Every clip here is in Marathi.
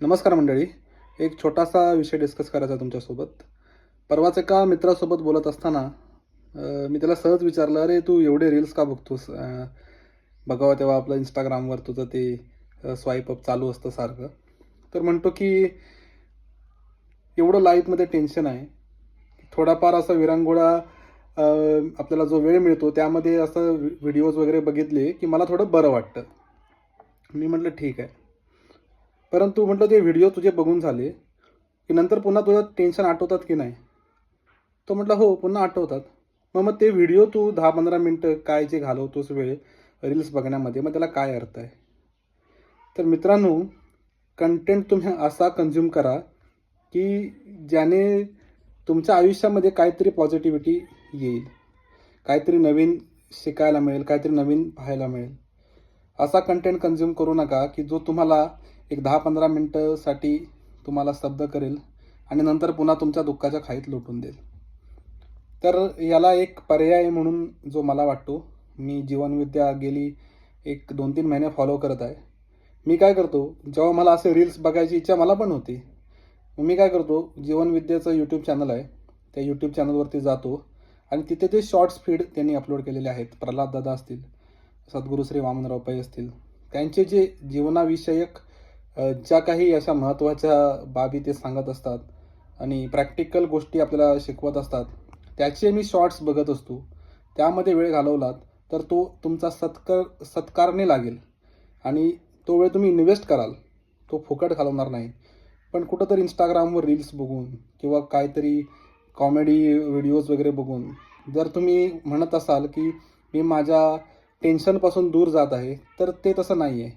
नमस्कार मंडळी. एक छोटासा विषय डिस्कस करायचा तुमच्यासोबत. परवाच एका मित्रासोबत बोलत असताना मी त्याला सहज विचारलं अरे तू एवढे रील्स का बघतोस? बघावं तेव्हा आपलं इंस्टाग्रामवर तुझं ते स्वाईप अप चालू असतं सारखं. तर म्हणतो की एवढं लाईफमध्ये टेन्शन आहे. थोडाफार असा विरंगुळा आपल्याला जो वेळ मिळतो त्यामध्ये असं व्हिडिओज वगैरे बघितले की मला थोडं बरं वाटतं. मी म्हटलं ठीक आहे. परंतु म्हटलं ते व्हिडिओ तुझे बघून झाले की नंतर पुन्हा तुझं टेन्शन आठवतात की नाही? तो म्हटलं हो पुन्हा आठवतात. मग मग ते व्हिडिओ तू दहा पंधरा मिनटं काय जे घालवतोस वेळ रील्स बघण्यामध्ये मग त्याला काय अर्थ आहे? तर मित्रांनो कंटेंट तुम्ही असा कन्झ्युम करा की ज्याने तुमच्या आयुष्यामध्ये काहीतरी पॉझिटिव्हिटी येईल. काहीतरी नवीन शिकायला मिळेल काहीतरी नवीन पाहायला मिळेल. असा कंटेंट कन्झ्युम करू नका की जो तुम्हाला एक दहा पंधरा मिनटंसाठी तुम्हाला स्तब्ध करेल आणि नंतर पुन्हा तुमच्या दुःखाच्या खाईत लोटून देईल. तर याला एक पर्याय म्हणून जो मला वाटतो मी जीवनविद्या गेली एक दोन तीन महिने फॉलो करत आहे. मी काय करतो जेव्हा मला असे रील्स बघायची इच्छा मला पण होती मी काय करतो जीवनविद्याचं यूट्यूब चॅनल आहे त्या यूट्यूब चॅनलवरती जातो आणि तिथे ते शॉर्ट्स फीड त्यांनी अपलोड केलेले आहेत. प्रल्हाद दादा असतील सद्गुरू श्री वामनराव पै असतील त्यांचे जे जीवनाविषयक ज्या काही अशा महत्त्वाच्या बाबी ते सांगत असतात आणि प्रॅक्टिकल गोष्टी आपल्याला शिकवत असतात त्याचे मी शॉर्ट्स बघत असतो. त्यामध्ये वेळ घालवलात तर तो तुमचा सत्कार सत्कारने लागेल. आणि तो वेळ तुम्ही इन्व्हेस्ट कराल. तो फुकट घालवणार नाही. पण कुठंतरी इंस्टाग्रामवर रील्स बघून किंवा काहीतरी कॉमेडी व्हिडिओज वगैरे बघून जर तुम्ही म्हणत असाल की मी माझ्या टेन्शनपासून दूर जात आहे तर ते तसं नाही आहे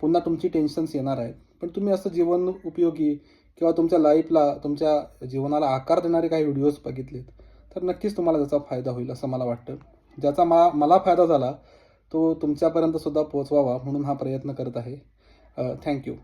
पुन्हा तुमची टेन्शन्स येणार आहेत. पण तुम्ही असं जीवन उपयोगी किंवा तुमच्या लाईफला तुमच्या जीवनाला आकार देणारे काही व्हिडिओज बघितलेत तर नक्कीच तुम्हाला त्याचा फायदा होईल असं मला वाटतं. ज्याचा मा मला फायदा झाला तो तुमच्यापर्यंतसुद्धा पोचवावा म्हणून हा प्रयत्न करत आहे. थँक्यू